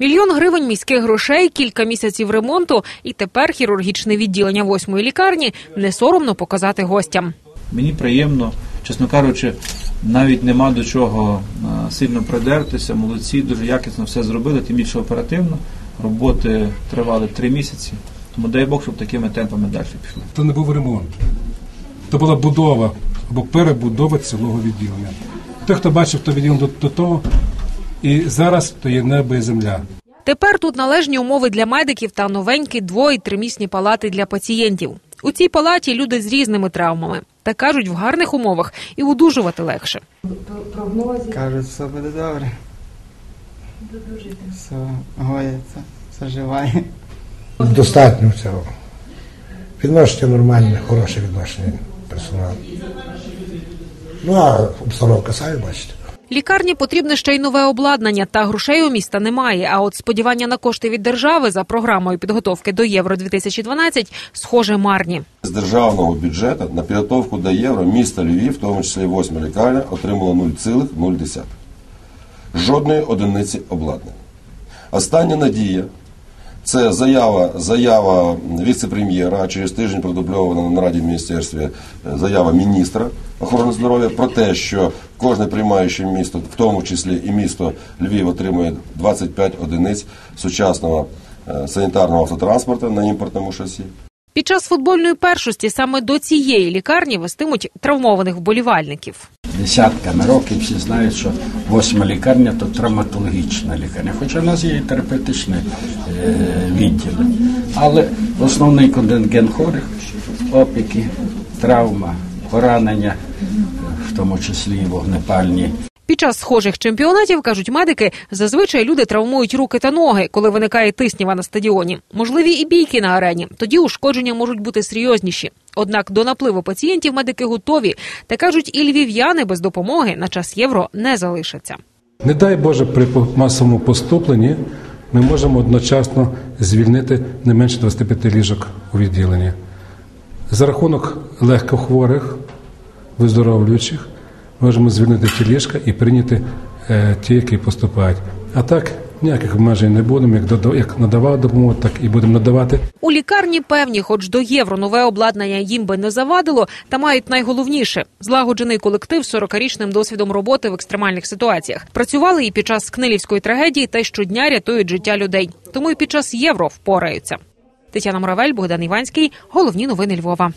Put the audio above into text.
Мільйон гривень міських грошей, кілька місяців ремонту, і тепер хірургічне відділення восьмої лікарні не соромно показати гостям. Мені приємно, чесно кажучи, навіть нема до чого е, сильно придертися. Молодці, дуже якісно все зробили, тим більше оперативно. Роботи тривали три місяці. Тому дай Бог, щоб такими темпами далі пішли. То не був ремонт. То була будова або перебудова цілого відділення. Той, хто бачив то відділення до того, і зараз то є небо і земля. Тепер тут належні умови для медиків та новенькі дво- і тримісні палати для пацієнтів. У цій палаті люди з різними травмами. Та кажуть, в гарних умовах і одужувати легше. Кажуть, все буде добре. Все гоїться, заживає. Достатньо цього. Відношення нормальне, хороше відношення персоналу. Ну, а обстановка самі бачите. Лікарні потрібне ще й нове обладнання, та грошей у міста немає. А от сподівання на кошти від держави за програмою підготовки до Євро 2012 схоже марні. З державного бюджету на підготовку до євро міста Львів, в тому числі восьма лікарня, отримало 0,0. Жодної одиниці обладнання. Остання надія це заява, заява віце-прем'єра, через тиждень продубльована на нараді в міністерстві е, заява міністра охорони здоров'я про те, що кожне приймаюче місто, в тому числі і місто Львів, отримує 25 одиниць сучасного е, санітарного автотранспорту на імпортному шасі. Під час футбольної першості саме до цієї лікарні вестимуть травмованих вболівальників. Десятками років всі знають, що восьма лікарня то травматологічна лікарня, хоча в нас є і терапевтичне відділи. Але основний контингент хворих опіки, травма, поранення, в тому числі і вогнепальні. Під час схожих чемпіонатів кажуть медики, зазвичай люди травмують руки та ноги, коли виникає тиснява на стадіоні. Можливі і бійки на арені. Тоді ушкодження можуть бути серйозніші. Однак до напливу пацієнтів медики готові та кажуть, і львів'яни без допомоги на час євро не залишаться. Не дай Боже, при масовому поступленні ми можемо одночасно звільнити не менше 25 ліжок у відділенні. За рахунок легкохворих, виздоровлюючих, можемо звільнити ті ліжка і прийняти е, ті, які поступають. А так ніяких обмежень не будемо. Як, дода- як надавав допомогу, так і будемо надавати. У лікарні певні, хоч до євро нове обладнання їм би не завадило, та мають найголовніше злагоджений колектив з 40-річним досвідом роботи в екстремальних ситуаціях. Працювали і під час книлівської трагедії, та щодня рятують життя людей. Тому і під час євро впораються. Тетяна Моравель, Богдан Іванський. Головні новини Львова.